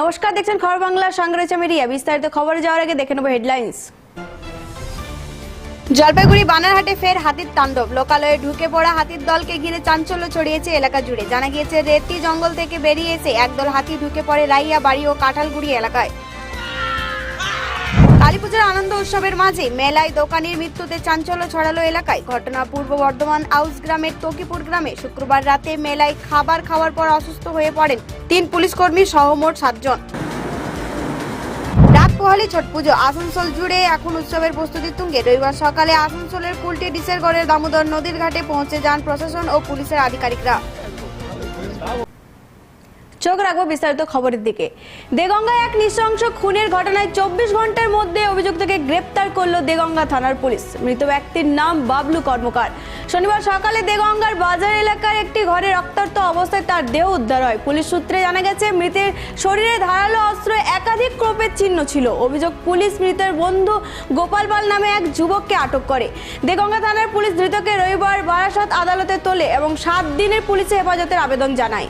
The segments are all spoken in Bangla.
নমস্কার, দেখছেন খবর বাংলা সঙ্গে রয়েছে মিডিয়া। বিস্তারিত খবরে যাওয়ার আগে দেখে নেব হেডলাইন্স। জলপাইগুড়ি বানারহাটে ফের হাতির তাণ্ডব। লোকালয়ে ঢুকে পড়া হাতির দলকে ঘিরে চাঞ্চল্য ছড়িয়েছে এলাকা জুড়ে। জানা গিয়েছে রেতি জঙ্গল থেকে বেরিয়ে এসে একদল হাতি ঢুকে পড়ে রাইয়া বাড়ি ও কাঁঠালগুড়ি এলাকায়। কালীপুজোর আনন্দ উৎসবের মাঝে মেলায় দোকানের মৃত্যুতে চাঞ্চল্য ছড়ালো এলাকায়। ঘটনা পূর্ব বর্ধমান আউস গ্রামের তকিপুর গ্রামে শুক্রবার রাতে মেলায় খাবার খাওয়ার পর অসুস্থ হয়ে পড়েন তিন পুলিশকর্মী সহ মোট সাতজন। পোহালি ছট পুজো। আসানসোল জুড়ে এখন উৎসবের প্রস্তুতি তুঙ্গে। রবিবার সকালে আসানসোলের কুলটি ডিসেরগড়ের দামোদর নদীর ঘাটে পৌঁছে যান প্রশাসন ও পুলিশের আধিকারিকরা। চোখ রাখব বিস্তারিত খবরের দিকে। দেগঙ্গায় এক নৃশংস খুনের ঘটনায় চব্বিশ ঘণ্টার মধ্যে অভিযুক্তকে গ্রেপ্তার করল দেগঙ্গা থানার পুলিশ। মৃত ব্যক্তির নাম বাবলু কর্মকার। শনিবার সকালে দেগঙ্গার বাজার এলাকার একটি ঘরে রক্তাক্ত অবস্থায় তার দেহ উদ্ধার হয়। পুলিশ সূত্রে জানা গেছে, মৃতের শরীরে ধারালো অস্ত্র একাধিক ক্রোপের চিহ্ন ছিল। অভিযোগ, পুলিশ মৃতের বন্ধু গোপাল পাল নামে এক যুবককে আটক করে। দেগঙ্গা থানার পুলিশ ধৃতকে রবিবার বারাসাত আদালতে তোলে এবং সাত দিনের পুলিশে হেফাজতের আবেদন জানায়।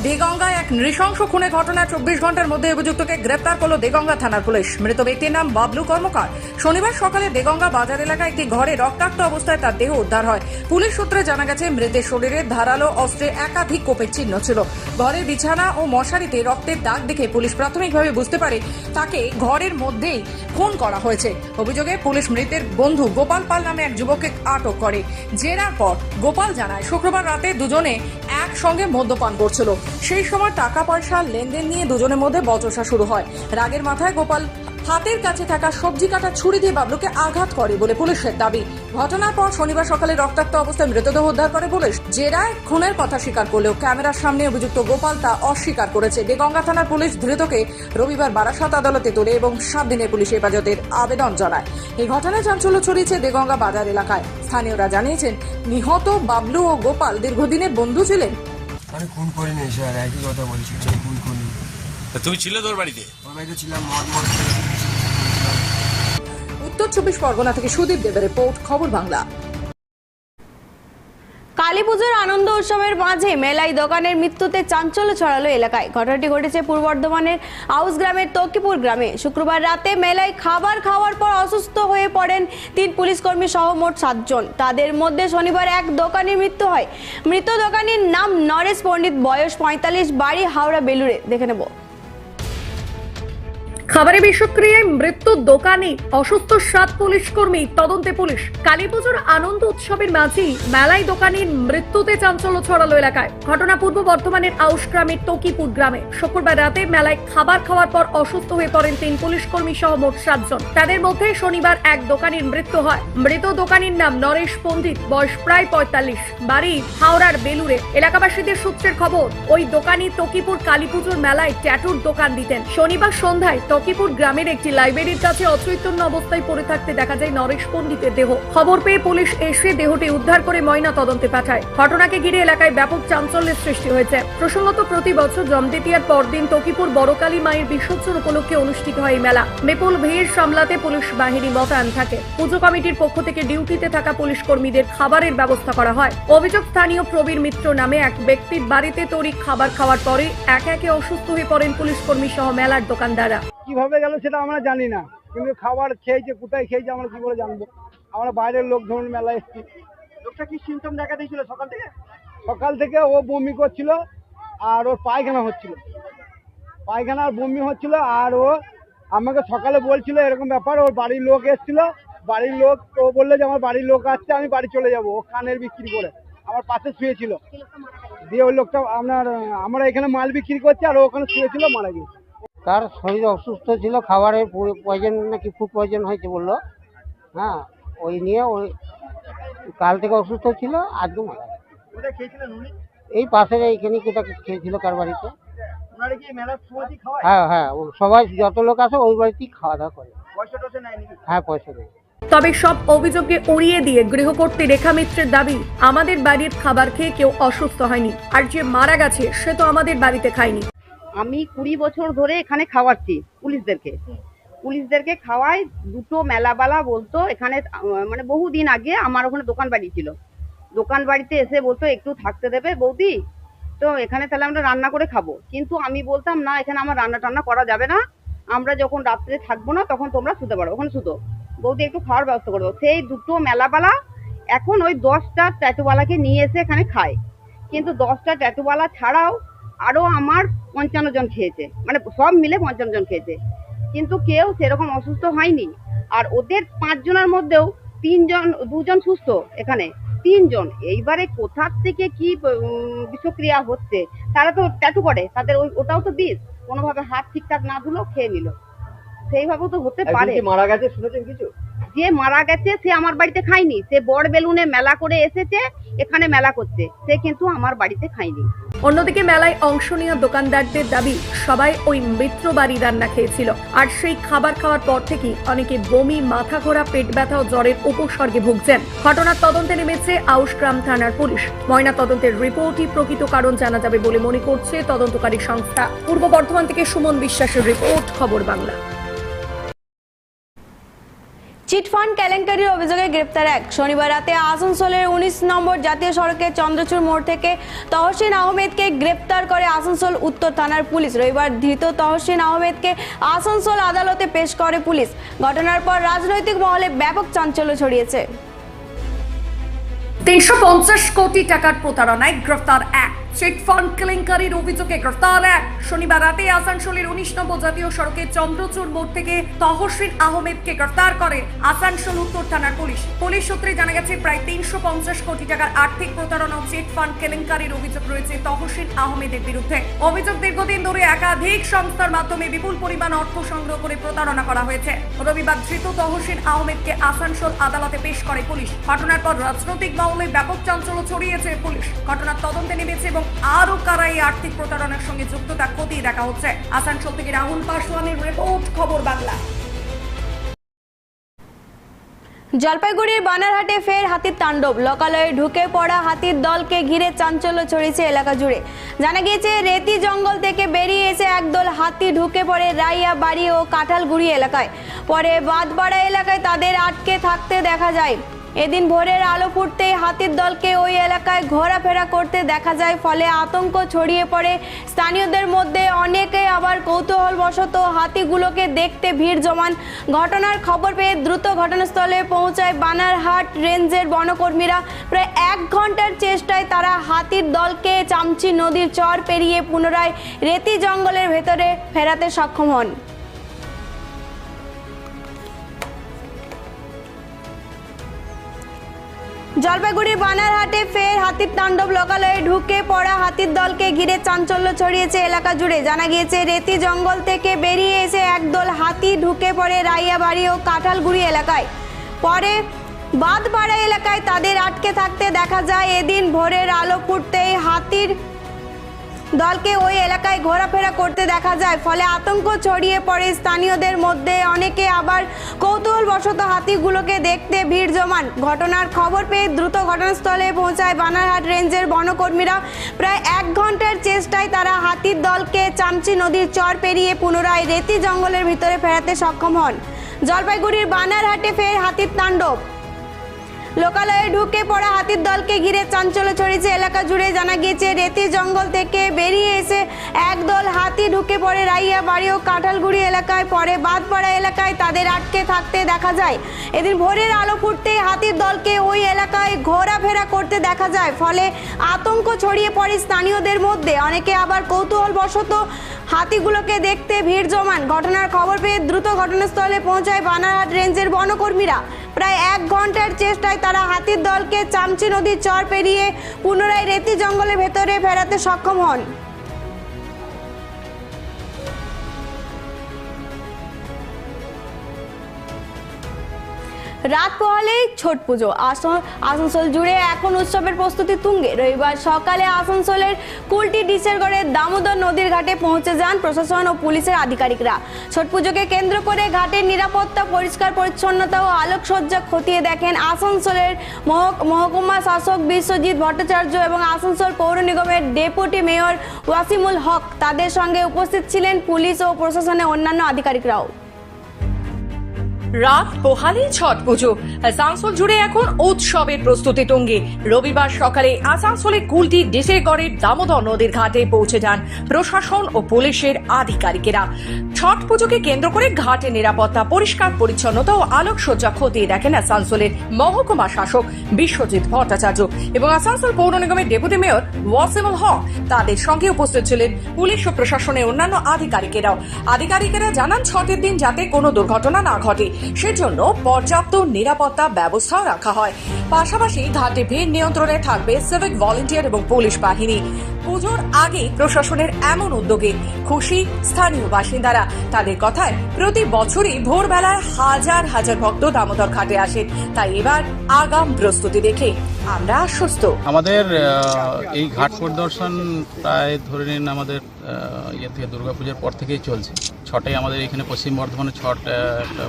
দেগঙ্গায় এক নৃশংস খুনের ঘটনায় চব্বিশ ঘণ্টার মধ্যে অভিযুক্তকে গ্রেপ্তার করল দেগঙ্গা থানার পুলিশ। মৃত ব্যক্তির নাম বাবলু কর্মকার। শনিবার সকালে দেগঙ্গা বাজার এলাকায় একটি ঘরে রক্তাক্ত অবস্থায় তার দেহ উদ্ধার হয়। পুলিশ সূত্রে জানা গেছে, মৃতের শরীরে ধারালো অস্ত্রে একাধিক কোপের চিহ্ন ছিল। ঘরের বিছানা ও মশারিতে রক্তের দাগ দেখে পুলিশ প্রাথমিকভাবে বুঝতে পারে তাকে ঘরের মধ্যেই খুন করা হয়েছে। অভিযোগে পুলিশ মৃতের বন্ধু গোপাল পাল নামে এক যুবককে আটক করে। জেরার পর গোপাল জানায়, শুক্রবার রাতে দুজনে একসঙ্গে মদ্যপান করছিল। সেই সময় টাকা পয়সা লেনদেন নিয়ে দুজনের মধ্যে বচসা শুরু হয়। রাগের মাথায় গোপাল হাতের কাছে থাকা সবজি কাটা ছুরি দিয়ে বাবলুকে আঘাত করে বলে পুলিশের দাবি। ঘটনার পর শনিবার সকালে রক্তাক্ত অবস্থায় মৃতদেহ উদ্ধার করে পুলিশ। জেরায় খুনের কথা স্বীকার করলেও ক্যামেরার সামনে অভিযুক্ত গোপাল তা অস্বীকার করেছে। দেগঙ্গা থানার পুলিশ ধৃতকে রবিবার বারাসাত আদালতে তোলে এবং সাত দিনের পুলিশ হেফাজতের আবেদন জানায়। এই ঘটনায় চাঞ্চল্য ছড়িয়েছে দেগঙ্গা বাজার এলাকায়। স্থানীয়রা জানিয়েছেন, নিহত বাবলু ও গোপাল দীর্ঘদিনের বন্ধু ছিলেন। আমি খুন করিনি স্যার একই কথা বলছি আমি খুন করিনি। তা তুমি ছিলে তোর বাড়িতে? আমার বাড়িতে ছিলাম মদ মদ উত্তর চব্বিশ পরগনা থেকে সুদীপ দেবের রিপোর্ট খবর বাংলা। কালী পুজোর আনন্দ উৎসবের মাঝে মেলায় দোকানের মৃত্যুতে চাঞ্চল্য ছড়ালো এলাকায়। ঘটনাটি ঘটেছে পূর্ব বর্ধমানের আউস গ্রামের তকিপুর গ্রামে। শুক্রবার রাতে মেলায় খাবার খাওয়ার পর অসুস্থ হয়ে পড়েন তিন পুলিশকর্মী সহ মোট সাতজন। তাদের মধ্যে শনিবার এক দোকানির মৃত্যু হয়। মৃত দোকানির নাম নরেশ পণ্ডিত, বয়স পঁয়তাল্লিশ, বাড়ি হাওড়া বেলুড়ে। দেখে নেব। খাবারে বিষক্রিয়ায় মৃত্যুর দোকানে, অসুস্থ সাত পুলিশ কর্মী, তদন্তে পুলিশ। কালী পুজোর আনন্দ উৎসবের মাঝেই মেলায় দোকানির মৃত্যুতে চাঞ্চল্য ছড়ালো এলাকায়। ঘটনা পূর্ব বর্ধমানের আউশ গ্রামের তকিপুর গ্রামে। শুক্রবার রাতে মেলায় খাবার খাওয়ার পর অসুস্থ হয়ে পড়েন তিন পুলিশ কর্মী সহ মোট সাতজন। তাদের মধ্যে শনিবার এক দোকানির মৃত্যু হয়। মৃত দোকানির নাম নরেশ পণ্ডিত, বয়স প্রায় পঁয়তাল্লিশ। বাড়ি হাওড়ার বেলুরে এলাকাবাসীদের সূত্রের খবর, ওই দোকানি তকিপুর কালী পুজোর মেলায় ট্যাটুর দোকান দিতেন। শনিবার সন্ধ্যায় তকিপুর গ্রামের একটি লাইব্রেরির কাছে অচৈতন্য অবস্থায় পড়ে থাকতে দেখা যায় নরেশ পণ্ডিতের দেহ। খবর পেয়ে পুলিশ এসে দেহটি উদ্ধার করে ময়না তদন্তে পাঠায়। ঘটনাকে ঘিরে এলাকায় ব্যাপক চাঞ্চল্যের সৃষ্টি হয়েছে। প্রসঙ্গত প্রতি বছর জমদ্বিতীয়ার পরদিন তকিপুর বড়কালী মায়ের বিসর্জন উপলক্ষে অনুষ্ঠিত হয় এই মেলা। বিপুল ভিড় সামলাতে পুলিশ বাহিনী মোতায়েন থাকে। পুজো কমিটির পক্ষ থেকে ডিউটিতে থাকা পুলিশ কর্মীদের খাবারের ব্যবস্থা করা হয়। অভিযোগ, স্থানীয় প্রবীর মিত্র নামে এক ব্যক্তির বাড়িতে তৈরি খাবার খাওয়ার পরে একে একে অসুস্থ হয়ে পড়েন পুলিশ কর্মী সহ মেলার দোকানদাররা। কীভাবে গেল সেটা আমরা জানি না। কিন্তু খাবার খেয়েছে কোথায় খেয়েছে আমরা কি করে জানব? আমরা বাইরের লোক ধরুন মেলায় এসেছি। লোকটা কি সিমটম দেখা দিয়েছিল সকাল থেকে? সকাল থেকে ও বমি করছিল আর ওর পায়খানা হচ্ছিল। পায়খানা আর বমি হচ্ছিল আর ও আমাকে সকালে বলছিল এরকম ব্যাপার ওর বাড়ির লোক এসেছিল। বাড়ির লোক ও বলল যে আমার বাড়ির লোক আসছে আমি বাড়ি চলে যাব। ও কানের বিক্রি করে আমার পাশে শুয়েছিল। দিয়ে ওই লোকটা আপনার আমরা এখানে মাল বিক্রি করছি আর ওখানে শুয়েছিল মারা গেছে তার শরীর অসুস্থ ছিল খাবারে পয়জন নাকি ফুড পয়জন হয়েছে বলল। হ্যাঁ ওই নিয়ে ওই কাল থেকে অসুস্থ ছিল আজকে মারা গেছে। কোথায় খেয়েছিলেন উনি? এই পাশের এইখানে কোথাও খেয়েছিল কার বাড়িতে। হ্যাঁ হ্যাঁ ও সবাই যত লোক আসে ওই বাড়িতেই খাওয়া দাওয়া করে হ্যাঁ পয়সা দেয় তবে সব অভিযোগকে উড়িয়ে দিয়ে গৃহকর্ত্রী রেখা মিত্রের দাবি আমাদের বাড়ির খাবার খেয়ে কেউ অসুস্থ হয়নি আর যে মারা গেছে সে তো আমাদের বাড়িতে খায়নি। আমি কুড়ি বছর ধরে এখানে খাওয়াচ্ছি পুলিশদেরকে। পুলিশদেরকে খাওয়াই দুটো মেলাবালা বলতো এখানে মানে বহুদিন আগে আমার ওখানে দোকান বাড়ি ছিল। দোকান বাড়িতে এসে বলতো একটু থাকতে দেবে বৌদি তো এখানে তাহলে আমরা রান্না করে খাব। কিন্তু আমি বলতাম না এখানে আমার রান্না টান্না করা যাবে না। আমরা যখন রাত্রে থাকব না তখন তোমরা শুতে পারো ওখানে শুতো। বৌদি একটু খাওয়ার ব্যবস্থা করব সেই দুটো মেলাবালা এখন ওই দশটা ট্যাটুওয়ালাকে নিয়ে এসে এখানে খায়। কিন্তু দশটা ট্যাটুওয়ালা ছাড়াও আরও আমার পঞ্চান্ন জন খেয়েছে। মানে সব মিলে পঞ্চান্ন জন খেয়েছে। কিন্তু কেউ সেরকম অসুস্থ হয়নি। আর ওদের পাঁচজনের মধ্যেও তিনজন দুজন সুস্থ এখানে। তিনজন এইবারে কোথার থেকে কি বিষক্রিয়া হচ্ছে তারা তো ট্যাটু করে। তাদের ওই ওটাও তো বিষ। কোনোভাবে হাত ঠিকঠাক না ধুলো খেয়ে নিল। সেইভাবেও তো হতে পারে। মারা গেছে শুনেছেন কিছু? যে মারা গেছে, সে আমার বাড়িতে খায়নি। সে বড় বেলুনে মেলা করে এসেছে, এখানে মেলা করতে সে কিন্তু আমার বাড়িতে খায়নি। অন্যদিকে মেলায় অংশ নেওয়া দোকানদারদের দাবি, সবাই ওই মিত্র বাড়ি রান্না খেয়েছিল। আর সেই খাবার খাওয়ার পর থেকেই অনেকে বমি, মাথা ঘোরা, পেট ব্যথা ও জ্বরের উপসর্গে ভুগছেন। ঘটনার তদন্তে নেমেছে আউশগ্রাম থানার পুলিশ। ময়না তদন্তের রিপোর্টই প্রকৃত কারণ জানা যাবে বলে মনে করছে তদন্তকারী সংস্থা। পূর্ব বর্ধমান থেকে সুমন বিশ্বাসের রিপোর্ট, খবর বাংলা। চিটফান্ড কেলেঙ্কারির অভিযোগে গ্রেপ্তার এক। শনিবার রাতে আসানসোলের উনিশ নম্বর জাতীয় সড়কে চন্দ্রচূড় মোড় থেকে তহসিন আহমেদকে গ্রেপ্তার করে আসানসোল উত্তর থানার পুলিশ। রবিবার ধৃত তহসিন আহমেদকে আসানসোল আদালতে পেশ করে পুলিশ। ঘটনার পর রাজনৈতিক মহলে ব্যাপক চাঞ্চল্য ছড়িয়েছে। তিনশো পঞ্চাশ কোটি টাকার প্রতারণায় গ্রেফতার এক। চিটফান্ড কেলেঙ্কারির অভিযোগে গ্রেফতার এক। শনিবার রাতে আসানসোলের উনিশ নম্বর জাতীয় সড়কে চন্দ্রচূড় মোড় থেকে তহসিন আহমেদকে গ্রেফতার করে আসানসোল উত্তর থানার পুলিশ। পুলিশ সূত্রে জানা গেছে, প্রায় তিনশো পঞ্চাশ কোটি টাকার আর্থিক প্রতারণা ও চিটফান্ড কেলেঙ্কারির অভিযোগ রয়েছে তহসিন আহমেদের বিরুদ্ধে। অভিযোগ দীর্ঘদিন ধরে একাধিক সংস্থার মাধ্যমে বিপুল পরিমাণ অর্থ সংগ্রহ করে প্রতারণা করা হয়েছে। রবিবার ধৃত তহসিন আহমেদকে আসানসোল আদালতে পেশ করে পুলিশ। ঘটনার পর রাজনৈতিক মহলে ব্যাপক চাঞ্চল্য ছড়িয়েছে পুলিশ। ঘটনার তদন্তে নেমেছে এবং আরও কারা এই আর্থিক প্রতারণার সঙ্গে যুক্ত, তা খতিয়ে দেখা হচ্ছে। আসানসোল থেকে রাহুল পাসওয়ানের রিপোর্ট, খবর বাংলা। জলপাইগুড়ির বানারহাটে ফের হাতির তাণ্ডব। লোকালয়ে ঢুকে পড়া হাতির দলকে ঘিরে চাঞ্চল্য ছড়িয়েছে এলাকা জুড়ে। জানা গিয়েছে, রেতি জঙ্গল থেকে বেরিয়ে এসে একদল হাতি ঢুকে পড়ে রাইয়া বাড়ি ও কাঁঠালগুড়ি এলাকায়। পরে বাঁধপাড়া এলাকায় তাদের আটকে থাকতে দেখা যায়। এদিন ভোরের আলো ফুটতেই হাতির দলকে ওই এলাকায় ঘোরাফেরা করতে দেখা যায়, ফলে আতঙ্ক ছড়িয়ে পড়ে। স্থানীয়দের মধ্যে অনেকে আবার কৌতূহলবশত হাতিগুলোকে দেখতে ভিড় জমান। ঘটনার খবর পেয়ে দ্রুত ঘটনাস্থলে পৌঁছায় বানারহাট রেঞ্জের বনকর্মীরা। প্রায় এক ঘণ্টার চেষ্টায় তারা হাতির দলকে চামচি নদীর চর পেরিয়ে পুনরায় রেতি জঙ্গলের ভেতরে ফেরাতে সক্ষম হন। জলপাইগুড়ির বানারহাটে ফের হাতির তাণ্ডব লোকালয়ে ঢুকে পড়া হাতির দলকে ঘিরে চাঞ্চল্য ছড়িয়েছে এলাকা জুড়ে। জানা গিয়েছে, রেতি জঙ্গল থেকে বেরিয়ে এসে একদল হাতি ঢুকে পড়ে রাইয়াবাড়ি ও কাঁঠালগুড়ি এলাকায়। পরে বাঁধপাড়া এলাকায় তাদের আটকে থাকতে দেখা যায়, এদিন ভোরের আলো ফুটতেই হাতির দলকে ওই এলাকায় ঘোরাফেরা করতে দেখা যায়। ফলে আতঙ্ক ছড়িয়ে পড়ে স্থানীয়দের মধ্যে। অনেকে আবার কৌতূহলবশত হাতিগুলোকে দেখতে ভিড় জমান। ঘটনার খবর পেয়ে দ্রুত ঘটনাস্থলে পৌঁছায় বানারহাট রেঞ্জের বনকর্মীরা। প্রায় এক ঘণ্টার চেষ্টায় তারা হাতির দলকে চামচি নদীর চর পেরিয়ে পুনরায় রেতি জঙ্গলের ভিতরে ফেরাতে সক্ষম হন। জলপাইগুড়ির বানারহাটে ফের হাতির তাণ্ডব। লোকালয়ে ঢুকে পড়া হাতির দলকে ঘিরে চাঞ্চল্য ছড়িয়েছে এলাকা জুড়ে। জানা গিয়েছে, রেতি জঙ্গল থেকে বেরিয়ে এসে একদল হাতি ঢুকে পড়ে রাইয়া বাড়ি ও কাঁঠালগুড়ি এলাকায়। পরে বাঁধপাড়া এলাকায় তাদের আটকে থাকতে দেখা যায়। এদিন ভোরের আলো ফুটতে হাতির দলকে ওই এলাকায় ঘোরাফেরা করতে দেখা যায়। ফলে আতঙ্ক ছড়িয়ে পড়ে স্থানীয়দের মধ্যে। অনেকে আবার কৌতূহলবশত হাতিগুলোকে দেখতে ভিড় জমান। ঘটনার খবর পেয়ে দ্রুত ঘটনাস্থলে পৌঁছায় বানারহাট রেঞ্জের বনকর্মীরা। প্রায় এক ঘণ্টার চেষ্টায় তারা হাতির দলকে চামচি নদীর চর পেরিয়ে পুনরায় রেতি জঙ্গলের ভেতরে ফেরাতে সক্ষম হন। রাত পোহালেই ছট পুজো। আস- আসানসোল জুড়ে এখন উৎসবের প্রস্তুতি তুঙ্গে। রবিবার সকালে আসানসোলের কুলটি ডিসেরগড়ের দামোদর নদীর ঘাটে পৌঁছে যান প্রশাসন ও পুলিশের আধিকারিকরা। ছট পুজোকে কেন্দ্র করে ঘাটের নিরাপত্তা, পরিষ্কার, পরিচ্ছন্নতা ও আলোকসজ্জা খতিয়ে দেখেন আসানসোলের মহক- মহকুমা শাসক বিশ্বজিৎ ভট্টাচার্য এবং আসানসোল পৌর নিগমের ডেপুটি মেয়র ওয়াসিমুল হক। তাদের সঙ্গে উপস্থিত ছিলেন পুলিশ ও প্রশাসনের অন্যান্য আধিকারিকরাও। রাত পোহালি ছট পুজো। আসানসোল জুড়ে এখন উৎসবের প্রস্তুতি তুঙ্গে। রবিবার সকালে আসানসোলে কুলটি ডিসেগড়ের দামোদর নদীর ঘাটে পৌঁছে যান প্রশাসন ও পুলিশের আধিকারিকেরা। ছট পুজোকে কেন্দ্র করে ঘাটে নিরাপত্তা, পরিষ্কার পরিচ্ছন্নতা ও আলোকসজ্জা খতিয়ে দেখেন আসানসোলের মহকুমা শাসক বিশ্বজিৎ ভট্টাচার্য এবং আসানসোল পৌর নিগমের ডেপুটি মেয়র ওয়াসিমুল হক। তাদের সঙ্গে উপস্থিত ছিলেন পুলিশ ও প্রশাসনের অন্যান্য আধিকারিকেরাও। আধিকারিকেরা জানান, ছটের দিন যাতে কোনো দুর্ঘটনা না ঘটে। সেজন্য পর্যাপ্ত নিরাপত্তা ব্যবস্থাও রাখা হয়। পাশাপাশি ঘাটে ভিড় নিয়ন্ত্রণে থাকবে সিভিক ভলেন্টিয়ার এবং পুলিশ বাহিনী। পুজোর আগে প্রশাসনের এমন উদ্যোগে খুশি স্থানীয় বাসিন্দারা। তাদের কথায় প্রতি বছরই ভোরবেলায় হাজার হাজার ভক্ত দামোদর ঘাটে আসেন। তাই এবার আগাম প্রস্তুতি দেখে আমরা আশ্বস্ত। আমাদের এই ঘাট পরিদর্শন প্রায় ধরে নিন আমাদের ইয়ে থেকে দুর্গাপূজার পর থেকেই চলছে। ছটাই আমাদের এখানে পশ্চিম বর্ধমানে ছট একটা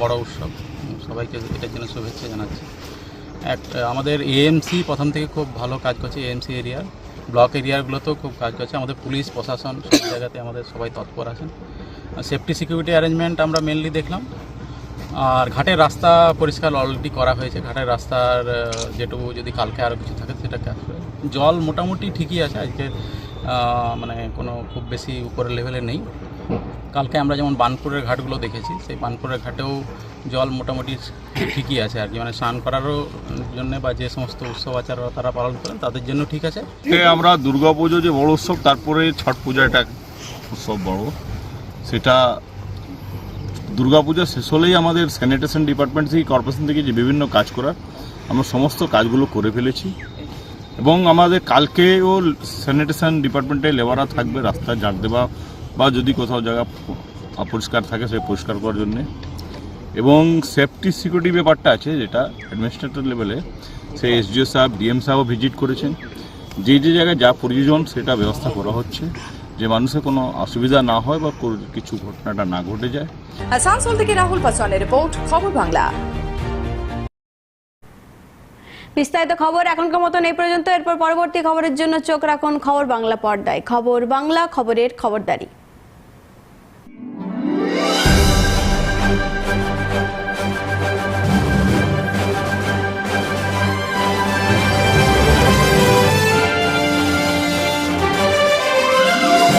বড় উৎসব। সবাইকে এটার জন্য শুভেচ্ছা জানাচ্ছি। এক আমাদের এএমসি প্রথম থেকে খুব ভালো কাজ করছে এএমসি এরিয়ার ব্লক এরিয়াগুলোতেও খুব কাজ করছে। আমাদের পুলিশ, প্রশাসন সব জায়গাতে আমাদের সবাই তৎপর আছেন। সেফটি সিকিউরিটি অ্যারেঞ্জমেন্ট আমরা মেনলি দেখলাম। আর ঘাটের রাস্তা পরিষ্কার অলরেডি করা হয়েছে। ঘাটের রাস্তার যেটুকু যদি কালকে আরও কিছু থাকে সেটা কাজ করে জল মোটামুটি ঠিকই আছে। আজকে মানে কোনো খুব বেশি উপরের লেভেলে নেই। কালকে আমরা যেমন বানপুরের ঘাটগুলো দেখেছি, সেই বানপুরের ঘাটেও জল মোটামুটি ঠিকই আছে আর কি। মানে স্নান করারও জন্য বা যে সমস্ত উৎসব আচার তারা পালন করেন, তাদের জন্য ঠিক আছে। আমরা দুর্গা পুজো যে বড় উৎসব, তারপরে ছট পূজা একটা উৎসব বড়। সেটা দুর্গাপূজা শেষ হলেই আমাদের স্যানিটেশন ডিপার্টমেন্ট থেকে কর্পোরেশন থেকে যে বিভিন্ন কাজ করার, আমরা সমস্ত কাজগুলো করে ফেলেছি। এবং আমাদের কালকেও স্যানিটেশন ডিপার্টমেন্টে লেবাররা থাকবে রাস্তা ঝাড় দেওয়া বা যদি কোথাও জায়গা অপরিষ্কার থাকে সে পরিষ্কার করার জন্যে। এবং সেফটি সিকিউরিটি ব্যাপারটা আছে যেটা অ্যাডমিনিস্ট্রেটর লেভেলে সে এসডিও সাহেব ডিএম সাহেবও ভিজিট করেছেন। যে যে জায়গায় যা প্রয়োজন সেটা ব্যবস্থা করা হচ্ছে। যে মানুষের কোনো অসুবিধা না হয় বা কোনো কিছু ঘটনাটা না ঘটে যায়। আসানসোল থেকে রাহুল পাসওয়ানের রিপোর্ট খবর বাংলা। বিস্তারিত খবর এখনকার মতন এই পর্যন্ত। এরপর পরবর্তী খবরের জন্য চোখ রাখুন খবর বাংলা পর্দায়। খবর বাংলা খবরের খবরদারি।